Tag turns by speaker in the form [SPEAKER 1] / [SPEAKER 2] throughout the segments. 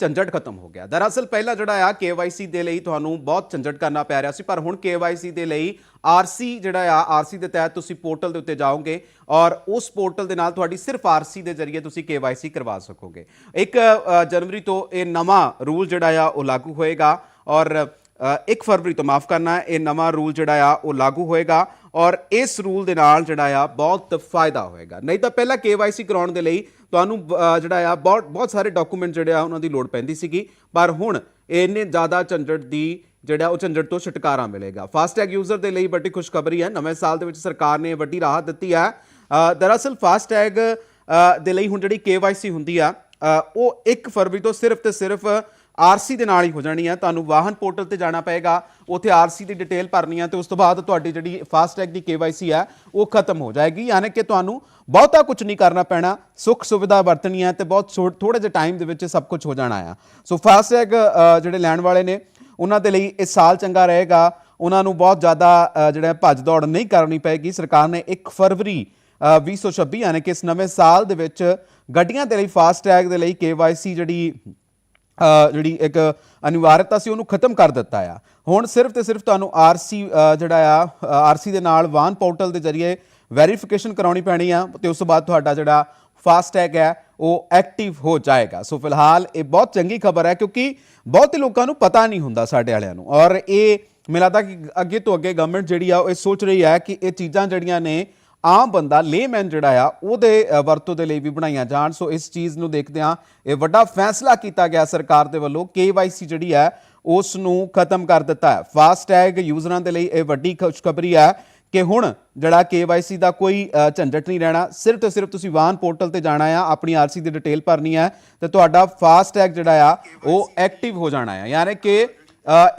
[SPEAKER 1] ਝੰਜਟ ਖਤਮ ਹੋ ਗਿਆ। ਦਰਅਸਲ ਪਹਿਲਾਂ ਜਿਹੜਾ ਆ KYC ਦੇ ਲਈ ਤੁਹਾਨੂੰ ਬਹੁਤ ਝੰਜਟ ਕਰਨਾ ਪੈ ਰਿਹਾ ਸੀ ਪਰ ਹੁਣ KYC ਦੇ ਲਈ RC ਜਿਹੜਾ ਆ RC ਦੇ ਤਹਿਤ ਤੁਸੀਂ ਪੋਰਟਲ ਦੇ ਉੱਤੇ ਜਾਓਗੇ ਔਰ ਉਸ ਪੋਰਟਲ ਦੇ ਨਾਲ ਤੁਹਾਡੀ ਸਿਰਫ RC ਦੇ ਜ਼ਰੀਏ ਤੁਸੀਂ KYC ਕਰਵਾ ਸਕੋਗੇ। ਇੱਕ ਜਨਵਰੀ ਤੋਂ ਇਹ ਨਵਾਂ ਰੂਲ ਜਿਹੜਾ ਆ ਉਹ ਲਾਗੂ ਹੋਏਗਾ ਔਰ ਅ, 1 ਫਰਵਰੀ ਤੋਂ ਮਾਫ ਕਰਨਾ ਇਹ ਨਵਾਂ ਰੂਲ ਜਿਹੜਾ ਆ ਉਹ ਲਾਗੂ ਹੋਏਗਾ ਔਰ ਇਸ ਰੂਲ ਦੇ ਨਾਲ ਜਿਹੜਾ ਆ ਬਹੁਤ ਫਾਇਦਾ ਹੋਏਗਾ। ਨਹੀਂ ਤਾਂ ਪਹਿਲਾਂ KYC ਕਰਾਉਣ ਦੇ ਲਈ ਤੁਹਾਨੂੰ ਅ, ਜਿਹੜਾ ਆ ਬਹੁਤ ਬਹੁਤ ਸਾਰੇ ਡਾਕੂਮੈਂਟ ਜਿਹੜੇ ਆ ਉਹਨਾਂ ਦੀ ਲੋੜ ਪੈਂਦੀ ਸੀਗੀ। ਪਰ ਹੁਣ ਇੰਨੇ ਜ਼ਿਆਦਾ ਝੰਜਟ ਦੀ ਜਿਹੜਾ ਉਹ ਝੰਜਟ ਤੋਂ ਛੁਟਕਾਰਾ ਮਿਲੇਗਾ। ਫਾਸਟੈਗ ਯੂਜ਼ਰ ਦੇ ਲਈ ਵੱਡੀ ਖੁਸ਼ਖਬਰੀ ਹੈ। ਨਵੇਂ ਸਾਲ ਦੇ ਵਿੱਚ ਸਰਕਾਰ ਨੇ ਵੱਡੀ ਰਾਹਤ ਦਿੱਤੀ ਹੈ। ਦਰਅਸਲ ਫਾਸਟੈਗ ਦੇ ਲਈ ਹੁਣ ਜਿਹੜੀ KYC ਹੁੰਦੀ ਆ ਉਹ 1 ਫਰਵਰੀ ਤੋਂ ਸਿਰਫ ਤੇ ਸਿਰਫ ਆਰਸੀ ਦੇ ਨਾਲ ਹੀ ਹੋ ਜਾਣੀ ਹੈ ਤੁਹਾਨੂੰ ਵਾਹਨ ਪੋਰਟਲ ਤੇ ਜਾਣਾ ਪਏਗਾ। ਉੱਥੇ ਆਰਸੀ ਦੀ ਡਿਟੇਲ ਭਰਨੀ ਹੈ ਤੇ ਉਸ ਤੋਂ ਬਾਅਦ ਤੁਹਾਡੀ ਜਿਹੜੀ ਫਾਸਟੈਗ ਦੀ KYC ਹੈ ਉਹ ਖਤਮ ਹੋ ਜਾਏਗੀ। ਯਾਨੀ ਕਿ ਤੁਹਾਨੂੰ ਬਹੁਤਾ ਕੁਝ ਨਹੀਂ ਕਰਨਾ ਪੈਣਾ। ਸੁੱਖ ਸੁਵਿਧਾ ਵਰਤਣੀ ਹੈ ਤੇ ਬਹੁਤ ਥੋੜੇ ਜਿਹੇ ਟਾਈਮ ਦੇ ਵਿੱਚ ਸਭ ਕੁਝ ਹੋ ਜਾਣਾ ਆ। ਸੋ ਫਾਸਟੈਗ ਜਿਹੜੇ ਲੈਣ ਵਾਲੇ ਨੇ ਉਹਨਾਂ ਦੇ ਲਈ ਇਸ ਸਾਲ ਚੰਗਾ ਰਹੇਗਾ। ਉਹਨਾਂ ਨੂੰ ਬਹੁਤ ਜ਼ਿਆਦਾ ਜਿਹੜਾ ਭੱਜ ਦੌੜ ਨਹੀਂ ਕਰਨੀ ਪਏਗੀ। ਸਰਕਾਰ ਨੇ 1 ਫਰਵਰੀ ਅ, 2026 ਯਾਨੀ ਕਿ ਇਸ ਨਵੇਂ ਸਾਲ ਦੇ ਵਿੱਚ ਗੱਡੀਆਂ ਦੇ ਲਈ ਫਾਸਟੈਗ ਦੇ ਲਈ KYC ਜਿਹੜੀ ਜਿਹੜੀ ਇੱਕ ਅਨਿਵਾਰਤਾ ਸੀ, ਉਹਨੂੰ ਖਤਮ ਕਰ ਦਿੱਤਾ ਆ। ਹੁਣ ਸਿਰਫ ਤੇ ਸਿਰਫ ਤੁਹਾਨੂੰ ਆਰਸੀ ਜਿਹੜਾ ਆ ਆਰਸੀ ਦੇ ਨਾਲ ਵਾਹਨ ਪੋਰਟਲ ਦੇ ਜ਼ਰੀਏ ਵੈਰੀਫਿਕੇਸ਼ਨ ਕਰਾਉਣੀ ਪੈਣੀ ਆ ਤੇ ਉਸ ਤੋਂ ਬਾਅਦ ਤੁਹਾਡਾ ਜਿਹੜਾ ਫਾਸਟੈਗ ਹੈ ਉਹ ਐਕਟਿਵ ਹੋ ਜਾਏਗਾ। ਸੋ ਫਿਲਹਾਲ ਇਹ ਬਹੁਤ ਚੰਗੀ ਖਬਰ ਹੈ ਕਿਉਂਕਿ ਬਹੁਤੇ ਲੋਕਾਂ ਨੂੰ ਪਤਾ ਨਹੀਂ ਹੁੰਦਾ ਸਾਡੇ ਵਾਲਿਆਂ ਨੂੰ। ਔਰ ਇਹ, ਮੈਨੂੰ ਲੱਗਦਾ ਕਿ ਅੱਗੇ ਤੋਂ ਅੱਗੇ ਗਵਰਨਮੈਂਟ ਜਿਹੜੀ ਆ, ਉਹ ਇਹ ਸੋਚ ਰਹੀ ਹੈ ਕਿ ਇਹ ਚੀਜ਼ਾਂ ਜਿਹੜੀਆਂ ਨੇ ਆਮ ਬੰਦਾ ਲੇਮੈਨ ਜਿਹੜਾ ਆ ਉਹਦੇ ਵਰਤੋਂ ਦੇ ਲਈ ਵੀ ਬਣਾਈਆਂ ਜਾਣ। ਸੋ ਇਸ ਚੀਜ਼ ਨੂੰ ਦੇਖਦੇ ਆ ਇਹ ਵੱਡਾ ਫੈਸਲਾ ਕੀਤਾ ਗਿਆ ਸਰਕਾਰ ਦੇ ਵੱਲੋਂ। KYC ਜਿਹੜੀ ਹੈ ਉਸ ਨੂੰ ਖਤਮ ਕਰ ਦਿੱਤਾ ਹੈ। ਫਾਸਟੈਗ ਯੂਜ਼ਰਾਂ ਦੇ ਲਈ ਇਹ ਵੱਡੀ ਖੁਸ਼ਖਬਰੀ ਹੈ ਕਿ ਹੁਣ ਜਿਹੜਾ KYC ਦਾ ਕੋਈ ਅ, ਝੰਜਟ ਨਹੀਂ ਰਹਿਣਾ ਸਿਰਫ ਤੇ ਸਿਰਫ ਤੁਸੀਂ ਵਾਹਨ ਪੋਰਟਲ ਤੇ ਜਾਣਾ ਆ ਆਪਣੀ ਆਰਸੀ ਦੀ ਡਿਟੇਲ ਭਰਨੀ ਹੈ ਤੇ ਤੁਹਾਡਾ ਫਾਸਟੈਗ ਜਿਹੜਾ ਆ ਉਹ ਐਕਟਿਵ ਹੋ ਜਾਣਾ ਆ। ਯਾਨੀ ਕਿ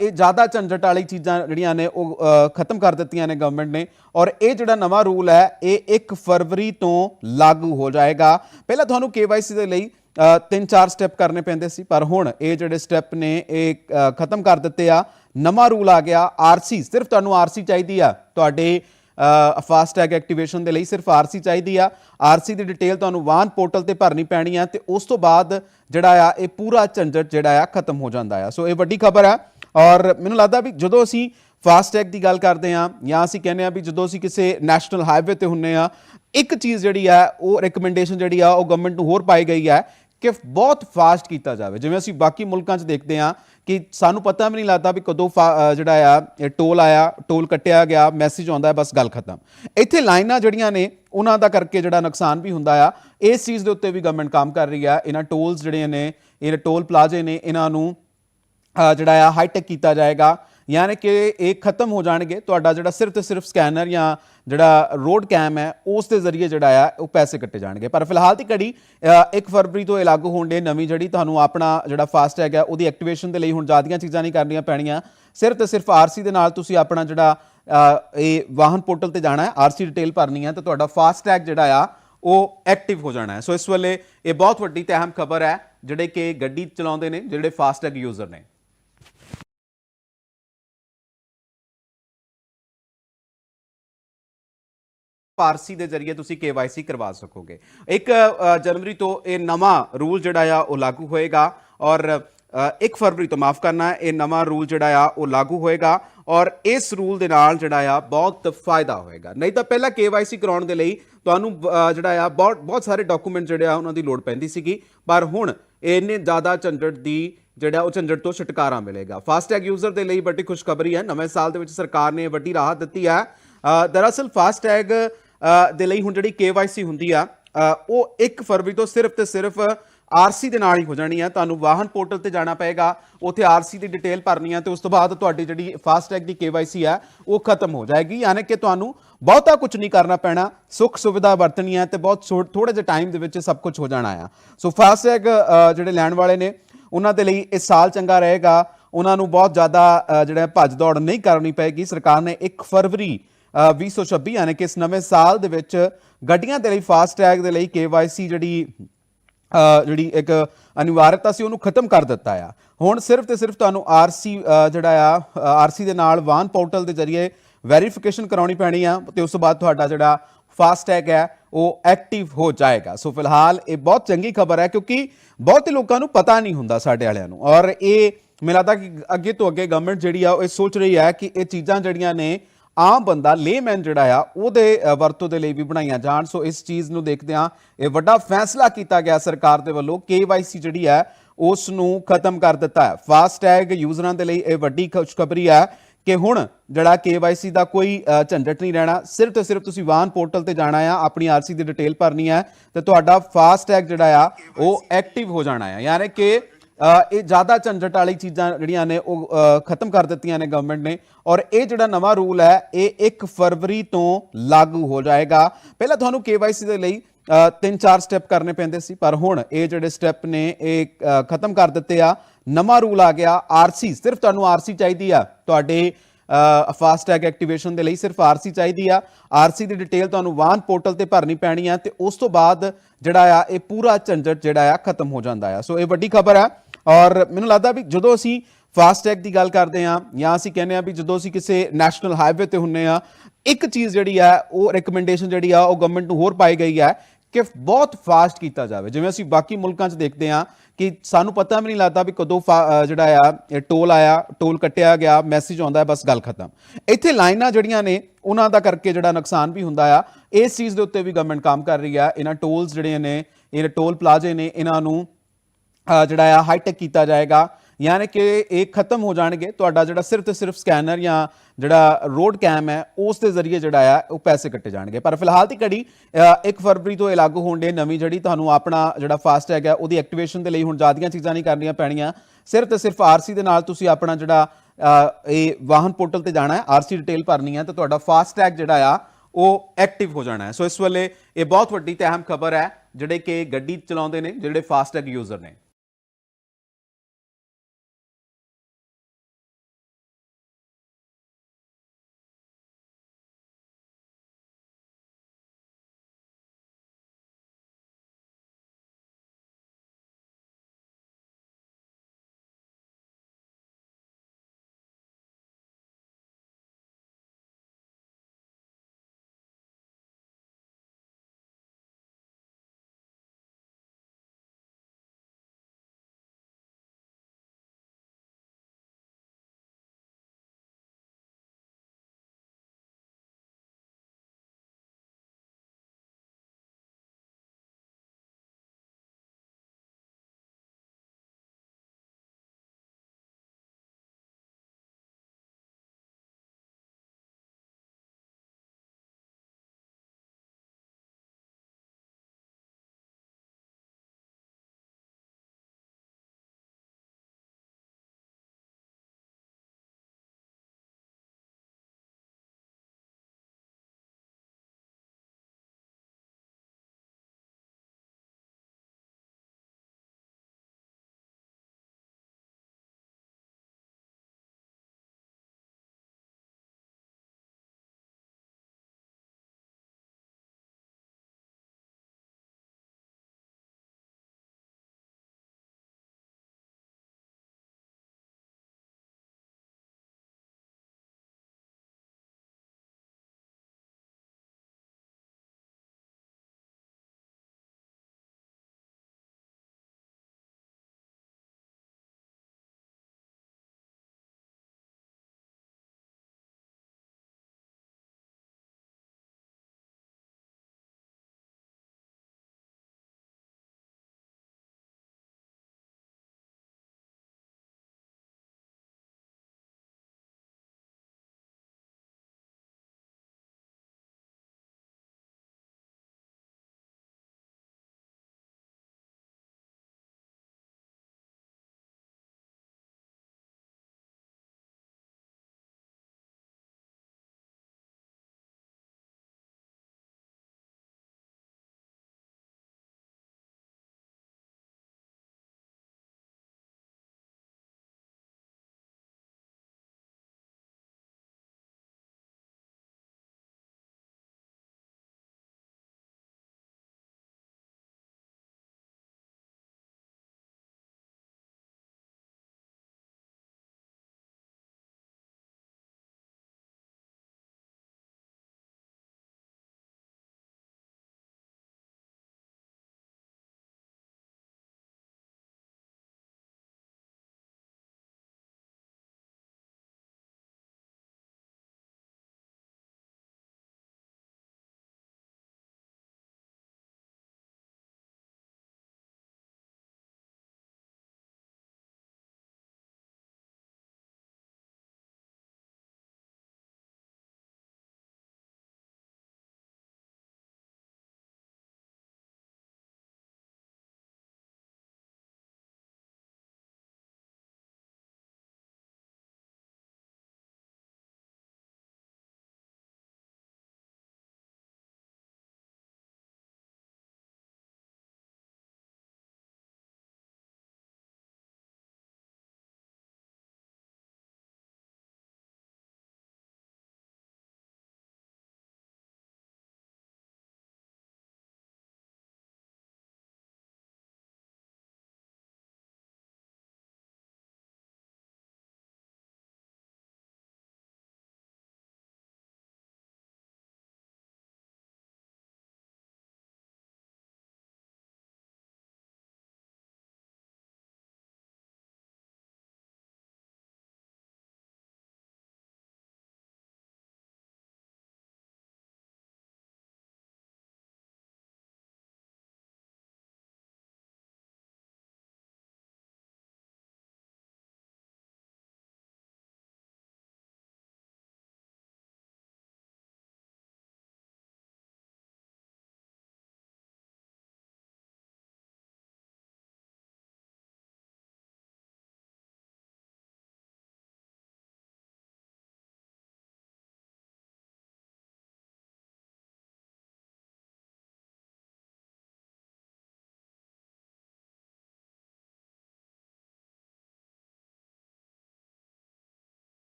[SPEAKER 1] ਇਹ ਜ਼ਿਆਦਾ ਝੰਜਟ ਵਾਲੀ ਚੀਜ਼ਾਂ ਜਿਹੜੀਆਂ ਨੇ ਉਹ ਖਤਮ ਕਰ ਦਿੱਤੀਆਂ ਨੇ ਗਵਰਨਮੈਂਟ ਨੇ। ਔਰ ਇਹ ਜਿਹੜਾ ਨਵਾਂ ਰੂਲ ਹੈ, ਇਹ 1 ਫਰਵਰੀ ਤੋਂ ਲਾਗੂ ਹੋ ਜਾਏਗਾ। ਪਹਿਲਾਂ ਤੁਹਾਨੂੰ KYC ਦੇ ਲਈ ਤਿੰਨ ਚਾਰ ਸਟੈਪ ਕਰਨੇ ਪੈਂਦੇ ਸੀ, ਪਰ ਹੁਣ ਇਹ ਜਿਹੜੇ ਸਟੈਪ ਨੇ, ਇਹ ਖਤਮ ਕਰ ਦਿੱਤੇ ਆ। ਨਵਾਂ ਰੂਲ ਆ ਗਿਆ ਆਰਸੀ ਸਿਰਫ ਤੁਹਾਨੂੰ ਆਰਸੀ ਚਾਹੀਦੀ ਆ। ਤੁਹਾਡੇ ਫਾਸਟੈਗ ਐਕਟੀਵੇਸ਼ਨ ਦੇ ਲਈ ਸਿਰਫ ਆਰਸੀ ਚਾਹੀਦੀ ਆ। ਆਰਸੀ ਦੀ ਡਿਟੇਲ ਤੁਹਾਨੂੰ ਵਾਹਨ ਪੋਰਟਲ ਤੇ ਭਰਨੀ ਪੈਣੀ ਆ ਤੇ ਉਸ ਤੋਂ ਬਾਅਦ ਜਿਹੜਾ ਆ, ਇਹ ਪੂਰਾ ਝੰਜਟ ਜਿਹੜਾ ਆ, ਖਤਮ ਹੋ ਜਾਂਦਾ ਆ। ਸੋ ਇਹ ਵੱਡੀ ਖਬਰ ਆ। ਔਰ ਮੈਨੂੰ ਲੱਗਦਾ ਵੀ ਜਦੋਂ ਅਸੀਂ ਫਾਸਟੈਗ ਦੀ ਗੱਲ ਕਰਦੇ ਆ ਜਾਂ ਅਸੀਂ ਕਹਿੰਦੇ ਆ ਵੀ ਜਦੋਂ ਅਸੀਂ ਕਿਸੇ ਨੈਸ਼ਨਲ ਹਾਈਵੇ ਤੇ ਹੁੰਨੇ ਆ ਇੱਕ ਚੀਜ਼ ਜਿਹੜੀ ਆ ਉਹ ਰეკਮੈਂਡੇਸ਼ਨ ਜਿਹੜੀ ਆ, ਉਹ ਗਵਰਨਮੈਂਟ ਨੂੰ ਹੋਰ ਪਾਈ ਗਈ ਹੈ ਕਿ ਬਹੁਤ ਫਾਸਟ ਕੀਤਾ ਜਾਵੇ। ਜਿਵੇਂ ਅਸੀਂ ਬਾਕੀ ਮੁਲਕਾਂ 'ਚ ਦੇਖਦੇ ਆ ਕਿ ਸਾਨੂੰ ਪਤਾ ਵੀ ਨਹੀਂ ਲੱਗਦਾ ਵੀ ਕਦੋਂ ਫਾ- ਜਿਹੜਾ ਆ ਟੋਲ ਆਇਆ ਟੋਲ ਕੱਟਿਆ ਗਿਆ ਮੈਸੇਜ ਆਉਂਦਾ ਹੈ ਬਸ ਗੱਲ ਖਤਮ। ਇੱਥੇ ਲਾਈਨਾਂ ਜਿਹੜੀਆਂ ਨੇ, ਉਹਨਾਂ ਦਾ ਕਰਕੇ ਜਿਹੜਾ ਨੁਕਸਾਨ ਵੀ ਹੁੰਦਾ ਆ, ਇਸ ਚੀਜ਼ ਦੇ ਉੱਤੇ ਵੀ ਗਵਰਨਮੈਂਟ ਕੰਮ ਕਰ ਰਹੀ ਆ। ਇਹਨਾਂ ਟੋਲਸ ਜਿਹੜੇ ਨੇ ਇਹ ਟੋਲ ਪਲਾਜ਼ੇ ਨੇ, ਇਹਨਾਂ ਨੂੰ ਜਿਹੜਾ ਆ ਹਾਈਟੈਕ ਕੀਤਾ ਜਾਏਗਾ। ਯਾਨੀ ਕਿ ਇਹ ਖਤਮ ਹੋ ਜਾਣਗੇ। ਤੁਹਾਡਾ ਜਿਹੜਾ ਸਿਰਫ ਤੇ ਸਿਰਫ ਸਕੈਨਰ ਜਾਂ ਜਿਹੜਾ ਰੋਡ ਕੈਮ ਹੈ, ਉਸ ਦੇ ਜ਼ਰੀਏ ਜਿਹੜਾ ਆ, ਉਹ ਪੈਸੇ ਕੱਟੇ ਜਾਣਗੇ। ਪਰ ਫਿਲਹਾਲ ਦੀ ਘੜੀ 1 ਫਰਵਰੀ ਤੋਂ ਇਹ ਲਾਗੂ ਹੋਣ ਦੇ ਨਵੀਂ ਜਿਹੜੀ ਤੁਹਾਨੂੰ ਆਪਣਾ ਜਿਹੜਾ ਫਾਸਟੈਗ ਹੈ, ਉਹਦੀ ਐਕਟੀਵੇਸ਼ਨ ਦੇ ਲਈ ਹੁਣ ਜ਼ਿਆਦੀਆਂ ਚੀਜ਼ਾਂ ਨਹੀਂ ਕਰਨੀਆਂ ਪੈਣੀਆਂ। ਸਿਰਫ ਤੇ ਸਿਰਫ ਆਰਸੀ ਦੇ ਨਾਲ ਤੁਸੀਂ ਆਪਣਾ ਜਿਹੜਾ ਇਹ ਵਾਹਨ ਪੋਰਟਲ ਤੇ ਜਾਣਾ ਹੈ। ਆਰਸੀ ਡਿਟੇਲ ਭਰਨੀ ਹੈ, ਤੇ ਤੁਹਾਡਾ ਫਾਸਟੈਗ ਜਿਹੜਾ ਆ, ਉਹ ਐਕਟਿਵ ਹੋ ਜਾਣਾ ਹੈ। ਸੋ ਇਸ ਵੇਲੇ ਇਹ ਬਹੁਤ ਵੱਡੀ ਤੇ ਅਹਿਮ ਖਬਰ ਹੈ, ਜਿਹੜੇ ਕਿ ਗੱਡੀ ਚਲਾਉਂਦੇ ਨੇ, ਜਿਹੜੇ ਫਾਸਟੈਗ ਯੂਜ਼ਰ ਨੇ। ਪਾਰਸੀ ਦੇ ਜ਼ਰੀਏ ਤੁਸੀਂ KYC ਕਰਵਾ ਸਕੋਗੇ। ਇੱਕ ਜਨਵਰੀ ਤੋਂ ਇਹ ਨਵਾਂ ਰੂਲ ਜਿਹੜਾ ਆ ਉਹ ਲਾਗੂ ਹੋਏਗਾ ਔਰ ਅ, 1 ਫਰਵਰੀ ਤੋਂ ਮਾਫ ਕਰਨਾ ਇਹ ਨਵਾਂ ਰੂਲ ਜਿਹੜਾ ਆ ਉਹ ਲਾਗੂ ਹੋਏਗਾ ਔਰ ਇਸ ਰੂਲ ਦੇ ਨਾਲ ਜਿਹੜਾ ਆ ਬਹੁਤ ਫਾਇਦਾ ਹੋਏਗਾ। ਨਹੀਂ ਤਾਂ ਪਹਿਲਾਂ KYC ਕਰਾਉਣ ਦੇ ਲਈ ਤੁਹਾਨੂੰ ਜਿਹੜਾ ਆ ਬਹੁਤ ਬਹੁਤ ਸਾਰੇ ਡਾਕੂਮੈਂਟ ਜਿਹੜੇ ਆ ਉਹਨਾਂ ਦੀ ਲੋੜ ਪੈਂਦੀ ਸੀਗੀ। ਪਰ ਹੁਣ ਇੰਨੇ ਜ਼ਿਆਦਾ ਝੰਜਟ ਦੀ ਜਿਹੜਾ ਉਹ ਝੰਜਟ ਤੋਂ ਛੁਟਕਾਰਾ ਮਿਲੇਗਾ। ਫਾਸਟੈਗ ਯੂਜ਼ਰ ਦੇ ਲਈ ਵੱਡੀ ਖੁਸ਼ਖਬਰੀ ਹੈ। ਨਵੇਂ ਸਾਲ ਦੇ ਵਿੱਚ ਸਰਕਾਰ ਨੇ ਵੱਡੀ ਰਾਹਤ ਦਿੱਤੀ ਹੈ। ਦਰਅਸਲ ਫਾਸਟੈਗ ਦੇ ਲਈ ਹੁਣ ਜਿਹੜੀ KYC ਹੁੰਦੀ ਆ ਉਹ 1 ਫਰਵਰੀ ਤੋਂ ਸਿਰਫ ਤੇ ਸਿਰਫ ਆਰਸੀ ਦੇ ਨਾਲ ਹੀ ਹੋ ਜਾਣੀ ਆ। ਤੁਹਾਨੂੰ ਵਾਹਨ ਪੋਰਟਲ ਤੇ ਜਾਣਾ ਪਏਗਾ, ਉੱਥੇ ਆਰਸੀ ਦੀ ਡਿਟੇਲ ਭਰਨੀ ਆ ਤੇ ਉਸ ਤੋਂ ਬਾਅਦ ਤੁਹਾਡੀ ਜਿਹੜੀ ਫਾਸਟੈਗ ਦੀ KYC ਆ, ਉਹ ਖਤਮ ਹੋ ਜਾਏਗੀ। ਯਾਨੀ ਕਿ ਤੁਹਾਨੂੰ ਬਹੁਤਾ ਕੁਝ ਨਹੀਂ ਕਰਨਾ ਪੈਣਾ, ਸੁੱਖ ਸੁਵਿਧਾ ਵਰਤਣੀ ਹੈ ਤੇ ਬਹੁਤ ਥੋੜੇ ਜਿਹੇ ਟਾਈਮ ਦੇ ਵਿੱਚ ਸਭ ਕੁਝ ਹੋ ਜਾਣਾ ਆ। ਸੋ ਫਾਸਟੈਗ ਜਿਹੜੇ ਲੈਣ ਵਾਲੇ ਨੇ, ਉਹਨਾਂ ਦੇ ਲਈ ਇਸ ਸਾਲ ਚੰਗਾ ਰਹੇਗਾ। ਉਹਨਾਂ ਨੂੰ ਬਹੁਤ ਜ਼ਿਆਦਾ ਜਿਹੜਾ ਭੱਜ ਦੌੜ ਨਹੀਂ ਕਰਨੀ ਪਏਗੀ। ਸਰਕਾਰ ਨੇ 1 ਫਰਵਰੀ 2026 ਯਾਨੀ ਕਿ ਇਸ ਨਵੇਂ ਸਾਲ ਦੇ ਵਿੱਚ ਗੱਡੀਆਂ ਦੇ ਲਈ ਫਾਸਟੈਗ ਦੇ ਲਈ KYC ਜਿਹੜੀ ਅ, ਜਿਹੜੀ ਇੱਕ ਅਨਿਵਾਰਤਾ ਸੀ ਉਹਨੂੰ ਖਤਮ ਕਰ ਦਿੱਤਾ ਆ। ਹੁਣ ਸਿਰਫ ਤੇ ਸਿਰਫ ਤੁਹਾਨੂੰ ਆਰਸੀ ਜਿਹੜਾ ਆ ਆਰਸੀ ਦੇ ਨਾਲ ਵਾਹਨ ਪੋਰਟਲ ਦੇ ਜ਼ਰੀਏ ਵੈਰੀਫਿਕੇਸ਼ਨ ਕਰਾਉਣੀ ਪੈਣੀ ਆ ਤੇ ਉਸ ਤੋਂ ਬਾਅਦ ਤੁਹਾਡਾ ਜਿਹੜਾ ਫਾਸਟੈਗ ਹੈ ਉਹ ਐਕਟਿਵ ਹੋ ਜਾਏਗਾ। ਸੋ ਫਿਲਹਾਲ ਇਹ ਬਹੁਤ ਚੰਗੀ ਖਬਰ ਹੈ ਕਿਉਂਕਿ ਬਹੁਤੇ ਲੋਕਾਂ ਨੂੰ ਪਤਾ ਨਹੀਂ ਹੁੰਦਾ ਸਾਡੇ ਵਾਲਿਆਂ ਨੂੰ। ਔਰ ਇਹ ਮੈਨੂੰ ਲੱਗਦਾ ਕਿ ਅੱਗੇ ਤੋਂ ਅੱਗੇ ਗਵਰਨਮੈਂਟ ਜਿਹੜੀ ਆ ਉਹ ਇਹ ਸੋਚ ਰਹੀ ਹੈ ਕਿ ਇਹ ਚੀਜ਼ਾਂ ਜਿਹੜੀਆਂ ਨੇ ਆਮ ਬੰਦਾ ਲੇਮੈਨ ਜਿਹੜਾ ਆ ਉਹਦੇ ਵਰਤੋਂ ਦੇ ਲਈ ਵੀ ਬਣਾਈਆਂ ਜਾਣ। ਸੋ ਇਸ ਚੀਜ਼ ਨੂੰ ਦੇਖਦੇ ਆ ਇਹ ਵੱਡਾ ਫੈਸਲਾ ਕੀਤਾ ਗਿਆ ਸਰਕਾਰ ਦੇ ਵੱਲੋਂ। KYC ਜਿਹੜੀ ਹੈ ਉਸ ਨੂੰ ਖਤਮ ਕਰ ਦਿੱਤਾ ਹੈ। ਫਾਸਟੈਗ ਯੂਜ਼ਰਾਂ ਦੇ ਲਈ ਇਹ ਵੱਡੀ ਖੁਸ਼ਖਬਰੀ ਹੈ ਕਿ ਹੁਣ ਜਿਹੜਾ KYC ਦਾ ਕੋਈ ਅ, ਝੰਜਟ ਨਹੀਂ ਰਹਿਣਾ ਸਿਰਫ ਤੇ ਸਿਰਫ ਤੁਸੀਂ ਵਾਹਨ ਪੋਰਟਲ ਤੇ ਜਾਣਾ ਆ ਆਪਣੀ ਆਰਸੀ ਦੀ ਡਿਟੇਲ ਭਰਨੀ ਹੈ ਤੇ ਤੁਹਾਡਾ ਫਾਸਟੈਗ ਜਿਹੜਾ ਆ ਉਹ ਐਕਟਿਵ ਹੋ ਜਾਣਾ ਆ। ਯਾਨੀ ਕਿ ਇਹ ਜ਼ਿਆਦਾ ਝੰਜਟ ਵਾਲੀ ਚੀਜ਼ਾਂ ਜਿਹੜੀਆਂ ਨੇ ਉਹ ਖਤਮ ਕਰ ਦਿੱਤੀਆਂ ਨੇ ਗਵਰਨਮੈਂਟ ਨੇ। ਔਰ ਇਹ ਜਿਹੜਾ ਨਵਾਂ ਰੂਲ ਹੈ, ਇਹ 1 ਫਰਵਰੀ ਤੋਂ ਲਾਗੂ ਹੋ ਜਾਏਗਾ। ਪਹਿਲਾਂ ਤੁਹਾਨੂੰ KYC ਦੇ ਲਈ ਤਿੰਨ ਚਾਰ ਸਟੈਪ ਕਰਨੇ ਪੈਂਦੇ ਸੀ, ਪਰ ਹੁਣ ਇਹ ਜਿਹੜੇ ਸਟੈਪ ਨੇ, ਇਹ ਖਤਮ ਕਰ ਦਿੱਤੇ ਆ। ਨਵਾਂ ਰੂਲ ਆ ਗਿਆ ਆਰਸੀ ਸਿਰਫ ਤੁਹਾਨੂੰ ਆਰਸੀ ਚਾਹੀਦੀ ਆ। ਤੁਹਾਡੇ ਫਾਸਟੈਗ ਐਕਟੀਵੇਸ਼ਨ ਦੇ ਲਈ ਸਿਰਫ ਆਰਸੀ ਚਾਹੀਦੀ ਆ। ਆਰਸੀ ਦੀ ਡਿਟੇਲ ਤੁਹਾਨੂੰ ਵਾਹਨ ਪੋਰਟਲ ਤੇ ਭਰਨੀ ਪੈਣੀ ਆ, ਤੇ ਉਸ ਤੋਂ ਬਾਅਦ ਜਿਹੜਾ ਆ, ਇਹ ਪੂਰਾ ਝੰਜਟ ਜਿਹੜਾ ਆ, ਖਤਮ ਹੋ ਜਾਂਦਾ ਆ। ਸੋ ਇਹ ਵੱਡੀ ਖਬਰ ਆ। ਔਰ ਮੈਨੂੰ ਲੱਗਦਾ ਵੀ ਜਦੋਂ ਅਸੀਂ ਫਾਸਟੈਗ ਦੀ ਗੱਲ ਕਰਦੇ ਆ ਜਾਂ ਅਸੀਂ ਕਹਿੰਦੇ ਆ ਵੀ ਜਦੋਂ ਅਸੀਂ ਕਿਸੇ ਨੈਸ਼ਨਲ ਹਾਈਵੇ ਤੇ ਹੁੰਨੇ ਆ ਇੱਕ ਚੀਜ਼ ਜਿਹੜੀ ਆ ਉਹ ਰეკਮੈਂਡੇਸ਼ਨ ਜਿਹੜੀ ਆ, ਉਹ ਗਵਰਨਮੈਂਟ ਨੂੰ ਹੋਰ ਪਾਈ ਗਈ ਹੈ ਕਿ ਬਹੁਤ ਫਾਸਟ ਕੀਤਾ ਜਾਵੇ। ਜਿਵੇਂ ਅਸੀਂ ਬਾਕੀ ਮੁਲਕਾਂ 'ਚ ਦੇਖਦੇ ਆ ਕਿ ਸਾਨੂੰ ਪਤਾ ਵੀ ਨਹੀਂ ਲੱਗਦਾ ਵੀ ਕਦੋਂ ਫਾ- ਜਿਹੜਾ ਆ, ਇਹ ਟੋਲ ਆਇਆ ਟੋਲ ਕੱਟਿਆ ਗਿਆ ਮੈਸੇਜ ਆਉਂਦਾ ਹੈ, ਬਸ ਗੱਲ ਖਤਮ। ਇੱਥੇ ਲਾਈਨਾਂ ਜਿਹੜੀਆਂ ਨੇ, ਉਹਨਾਂ ਦਾ ਕਰਕੇ ਜਿਹੜਾ ਨੁਕਸਾਨ ਵੀ ਹੁੰਦਾ ਆ, ਇਸ ਚੀਜ਼ ਦੇ ਉੱਤੇ ਵੀ ਗਵਰਨਮੈਂਟ ਕੰਮ ਕਰ ਰਹੀ ਆ। ਇਹਨਾਂ ਟੋਲਸ ਜਿਹੜੇ ਨੇ, ਇਹ ਟੋਲ ਪਲਾਜ਼ੇ ਨੇ, ਇਹਨਾਂ ਨੂੰ ਜਿਹੜਾ ਆ ਹਾਈਟੈਕ ਕੀਤਾ ਜਾਏਗਾ। ਯਾਨੀ ਕਿ ਇਹ ਖਤਮ ਹੋ ਜਾਣਗੇ। ਤੁਹਾਡਾ ਜਿਹੜਾ ਸਿਰਫ ਤੇ ਸਿਰਫ ਸਕੈਨਰ ਜਾਂ ਜਿਹੜਾ ਰੋਡ ਕੈਮ ਹੈ, ਉਸ ਦੇ ਜ਼ਰੀਏ ਜਿਹੜਾ ਆ, ਉਹ ਪੈਸੇ ਕੱਟੇ ਜਾਣਗੇ। ਪਰ ਫਿਲਹਾਲ ਦੀ ਘੜੀ 1 ਫਰਵਰੀ ਤੋਂ ਇਹ ਲਾਗੂ ਹੋਣ ਦੇ ਨਵੀਂ ਜਿਹੜੀ ਤੁਹਾਨੂੰ ਆਪਣਾ ਜਿਹੜਾ ਫਾਸਟ ਹੈਗਾ ਉਹਦੀ ਐਕਟੀਵੇਸ਼ਨ ਦੇ ਲਈ ਹੁਣ ਜ਼ਿਆਦੀਆਂ ਚੀਜ਼ਾਂ ਨਹੀਂ ਕਰਨੀਆਂ ਪੈਣੀਆਂ। ਸਿਰਫ ਤੇ ਸਿਰਫ ਆਰਸੀ ਦੇ ਨਾਲ ਤੁਸੀਂ ਆਪਣਾ ਜਿਹੜਾ ਇਹ ਵਾਹਨ ਪੋਰਟਲ ਤੇ ਜਾਣਾ ਹੈ। ਆਰਸੀ ਡਿਟੇਲ ਭਰਨੀ ਹੈ, ਤਾਂ ਤੁਹਾਡਾ ਫਾਸਟ ਟੈਗ ਜਿਹੜਾ ਆ, ਉਹ ਐਕਟਿਵ ਹੋ ਜਾਣਾ ਹੈ। ਸੋ ਇਸ ਵੇਲੇ ਇਹ ਬਹੁਤ ਵੱਡੀ ਤੇ ਅਹਿਮ ਖਬਰ ਹੈ, ਜਿਹੜੇ ਕਿ ਗੱਡੀ ਚਲਾਉਂਦੇ ਨੇ, ਜਿਹੜੇ ਫਾਸਟ ਟੈਗ ਯੂਜ਼ਰ ਨੇ।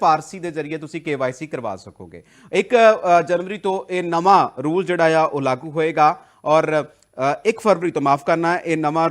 [SPEAKER 1] ਫਾਰਸੀ ਦੇ ਜ਼ਰੀਏ ਤੁਸੀਂ KYC ਕਰਵਾ ਸਕੋਗੇ। ਇੱਕ ਜਨਵਰੀ ਤੋਂ ਇਹ ਨਵਾਂ ਰੂਲ ਜਿਹੜਾ ਆ ਉਹ ਲਾਗੂ ਹੋਏਗਾ ਔਰ ਅ, 1 ਫਰਵਰੀ ਤੋਂ ਮਾਫ ਕਰਨਾ ਇਹ ਨਵਾਂ